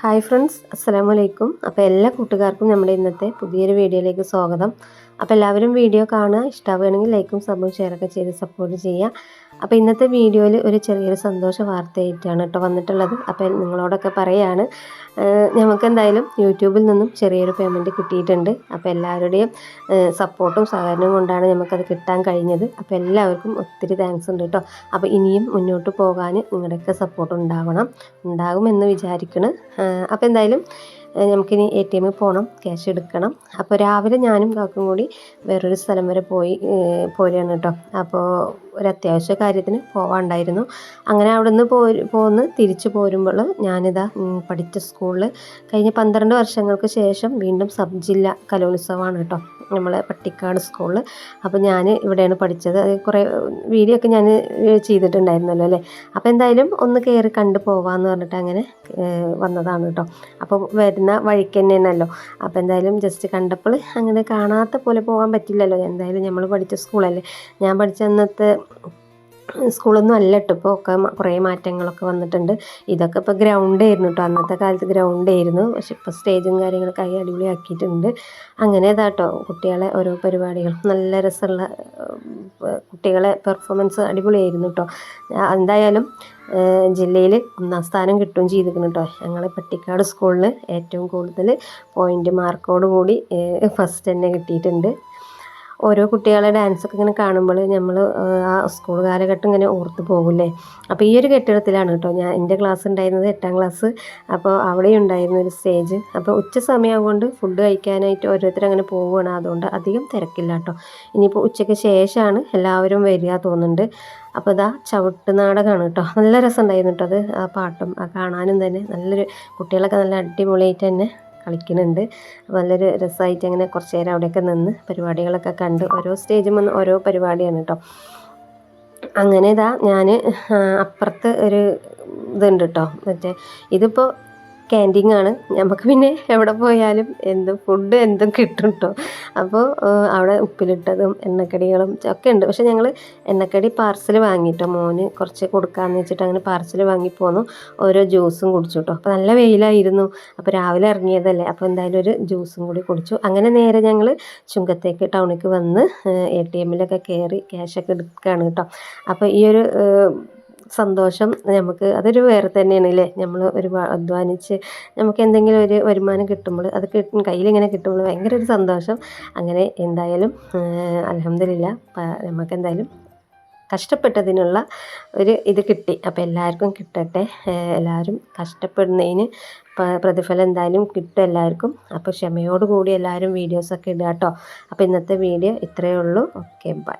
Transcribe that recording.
Hi friends അസ്സലാമു അലൈക്കും അപ്പോൾ എല്ലാ കൂട്ടുകാർക്കും നമ്മുടെ ഇന്നത്തെ പുതിയൊരു വീഡിയോയിലേക്ക് സ്വാഗതം. അപ്പോൾ എല്ലാവരും വീഡിയോ കാണുക ഇഷ്ടമാവുകയാണെങ്കിൽ ലൈക്കും സബും ഷെയറൊക്കെ ചെയ്ത് സപ്പോർട്ട് ചെയ്യുക. അപ്പോൾ ഇന്നത്തെ വീഡിയോയിൽ ഒരു ചെറിയൊരു സന്തോഷ വാർത്തയായിട്ടാണ് കേട്ടോ വന്നിട്ടുള്ളത്. അപ്പോൾ നിങ്ങളോടൊക്കെ പറയാണ് നമുക്ക് എന്തായാലും യൂട്യൂബിൽ നിന്നും ചെറിയൊരു പേയ്മെന്റ് കിട്ടിയിട്ടുണ്ട്. അപ്പോൾ എല്ലാവരുടെയും സപ്പോർട്ടും സഹകരണവും കൊണ്ടാണ് നമുക്കത് കിട്ടാൻ കഴിഞ്ഞത്. അപ്പോൾ എല്ലാവർക്കും ഒത്തിരി താങ്ക്സ് ഉണ്ട് കേട്ടോ. അപ്പോൾ ഇനിയും മുന്നോട്ട് പോകാൻ നിങ്ങളുടെയൊക്കെ സപ്പോർട്ട് ഉണ്ടാവണം. ഉണ്ടാകുമെന്ന് വിചാരിക്കണം. അപ്പോൾ എന്തായാലും നമുക്കിനി എ ടി എമ്മിൽ പോകണം ക്യാഷ് എടുക്കണം. അപ്പോൾ രാവിലെ ഞാനും കാക്കും കൂടി വേറൊരു സ്ഥലം വരെ പോയി പോരുകയാണ് കേട്ടോ അപ്പോൾ ഒരു അത്യാവശ്യ കാര്യത്തിന് പോവാണ്ടായിരുന്നു. അങ്ങനെ അവിടെ നിന്ന് പോ പോന്ന് തിരിച്ചു പോരുമ്പോൾ ഞാനിതാ പഠിച്ച സ്കൂളിൽ കഴിഞ്ഞ പന്ത്രണ്ട് വർഷങ്ങൾക്ക് ശേഷം വീണ്ടും സബ് ജില്ല കലോത്സവമാണ് കേട്ടോ നമ്മളെ പട്ടിക്കാട് സ്കൂളിൽ അപ്പോൾ ഞാൻ ഇവിടെയാണ് പഠിച്ചത്. കുറേ വീഡിയോ ഒക്കെ ഞാൻ ചെയ്തിട്ടുണ്ടായിരുന്നല്ലോ അല്ലേ? അപ്പോൾ എന്തായാലും ഒന്ന് കയറി കണ്ടു പോവാമെന്ന് പറഞ്ഞിട്ട് അങ്ങനെ വന്നതാണ് കേട്ടോ അപ്പോൾ വരുന്ന വഴിക്ക് തന്നെയാണല്ലോ. അപ്പോൾ എന്തായാലും ജസ്റ്റ് കണ്ടപ്പോൾ അങ്ങനെ കാണാത്ത പോലെ പോകാൻ പറ്റില്ലല്ലോ. എന്തായാലും നമ്മൾ പഠിച്ച സ്കൂളല്ലേ ഞാൻ പഠിച്ച അന്നത്തെ സ്കൂളൊന്നും അല്ല കേട്ടോ ഇപ്പോൾ ഒക്കെ കുറേ മാറ്റങ്ങളൊക്കെ വന്നിട്ടുണ്ട്. ഇതൊക്കെ ഇപ്പോൾ ഗ്രൗണ്ട് ആയിരുന്നു കേട്ടോ അന്നത്തെ കാലത്ത് ഗ്രൗണ്ട് ആയിരുന്നു. പക്ഷെ ഇപ്പോൾ സ്റ്റേജും കാര്യങ്ങളൊക്കെ ആയി അടിപൊളിയാക്കിയിട്ടുണ്ട്. അങ്ങനെ ഇതാട്ടോ കുട്ടികളെ ഓരോ പരിപാടികളും നല്ല രസമുള്ള കുട്ടികളെ പെർഫോമൻസ് അടിപൊളിയായിരുന്നു കേട്ടോ എന്തായാലും ജില്ലയിൽ ഒന്നാം സ്ഥാനം കിട്ടുകയും ചെയ്തിരിക്കുന്നു കേട്ടോ ഞങ്ങൾ പട്ടിക്കാട് സ്കൂളിൽ ഏറ്റവും കൂടുതൽ പോയിന്റ് മാർക്കോട് കൂടി ഫസ്റ്റ് തന്നെ കിട്ടിയിട്ടുണ്ട്. ഓരോ കുട്ടികളെ ഡാൻസൊക്കെ ഇങ്ങനെ കാണുമ്പോൾ നമ്മൾ ആ സ്കൂൾ കാലഘട്ടം ഇങ്ങനെ ഓർത്ത് പോകില്ലേ? അപ്പോൾ ഈ ഒരു കെട്ടിടത്തിലാണ് കേട്ടോ ഞാൻ എന്റെ ക്ലാസ് ഉണ്ടായിരുന്നത് എട്ടാം ക്ലാസ് അപ്പോൾ അവിടെ ഉണ്ടായിരുന്ന ഒരു സ്റ്റേജ് അപ്പോൾ ഉച്ച സമയമാകൊണ്ട് ഫുഡ് കഴിക്കാനായിട്ട് ഓരോരുത്തർ അങ്ങനെ പോവുകയാണ്. അതുകൊണ്ട് അധികം തിരക്കില്ല കേട്ടോ. ഇനിയിപ്പോൾ ഉച്ചയ്ക്ക് ശേഷമാണ് എല്ലാവരും വരിക തോന്നുന്നുണ്ട്. അപ്പോൾ ഇതാ ചവിട്ട് നാടകമാണ് കേട്ടോ. നല്ല രസം രസമുണ്ടായിരുന്നു കേട്ടോ അത് ആ പാട്ടും ആ കാണാനും തന്നെ. നല്ലൊരു കുട്ടികളൊക്കെ നല്ല അടിപൊളിയായിട്ട് തന്നെ കളിക്കുന്നുണ്ട്. നല്ലൊരു രസമായിട്ട് അങ്ങനെ കുറച്ച് നേരം അവിടെയൊക്കെ നിന്ന് പരിപാടികളൊക്കെ കണ്ട് ഓരോ സ്റ്റേജും വന്ന് ഓരോ പരിപാടിയാണ് കേട്ടോ അങ്ങനെ ഇതാ ഞാൻ അപ്പുറത്ത് ഒരു ഇതുണ്ട് കേട്ടോ മറ്റേ ഇതിപ്പോൾ ക്യാന്റീനാണ് നമുക്ക് പിന്നെ എവിടെ പോയാലും എന്തും ഫുഡ് എന്തും കിട്ടും കേട്ടോ അപ്പോൾ അവിടെ ഉപ്പിലിട്ടതും എണ്ണക്കടികളും ഒക്കെ ഉണ്ട്. പക്ഷേ ഞങ്ങൾ എണ്ണക്കടി പാർസൽ വാങ്ങിയിട്ടോ മോന് കുറച്ച് കൊടുക്കാമെന്ന് വെച്ചിട്ട് അങ്ങനെ പാർസൽ വാങ്ങി പോന്നു. ഓരോ ജ്യൂസും കുടിച്ചു കേട്ടോ അപ്പോൾ നല്ല വെയിലായിരുന്നു. അപ്പോൾ രാവിലെ ഇറങ്ങിയതല്ലേ. അപ്പോൾ എന്തായാലും ഒരു ജ്യൂസും കൂടി കുടിച്ചു. അങ്ങനെ നേരെ ഞങ്ങൾ ചുങ്കത്തേക്ക് ടൗണിലേക്ക് വന്ന് എ ടി എമ്മിലൊക്കെ കയറി ക്യാഷൊക്കെ എടുക്കുകയാണ് കേട്ടോ അപ്പോൾ ഈ ഒരു സന്തോഷം നമുക്ക് അതൊരു വേറെ തന്നെയാണ് അല്ലേ നമ്മൾ ഒരു അധ്വാനിച്ച് നമുക്ക് എന്തെങ്കിലും ഒരു വരുമാനം കിട്ടുമ്പോൾ അത് കിട്ടും കയ്യിലിങ്ങനെ കിട്ടുമ്പോൾ ഭയങ്കര ഒരു സന്തോഷം. അങ്ങനെ എന്തായാലും അലഹമില്ല നമുക്ക് എന്തായാലും കഷ്ടപ്പെട്ടതിനുള്ള ഒരു ഇത് കിട്ടി. അപ്പോൾ എല്ലാവർക്കും കിട്ടട്ടെ. എല്ലാവരും കഷ്ടപ്പെടുന്നതിന് പ്രതിഫലം എന്തായാലും കിട്ടും എല്ലാവർക്കും. അപ്പോൾ ക്ഷമയോടുകൂടി എല്ലാവരും വീഡിയോസൊക്കെ ഇടുക കേട്ടോ. അപ്പോൾ ഇന്നത്തെ വീഡിയോ ഇത്രയേ ഉള്ളൂ. Okay bye.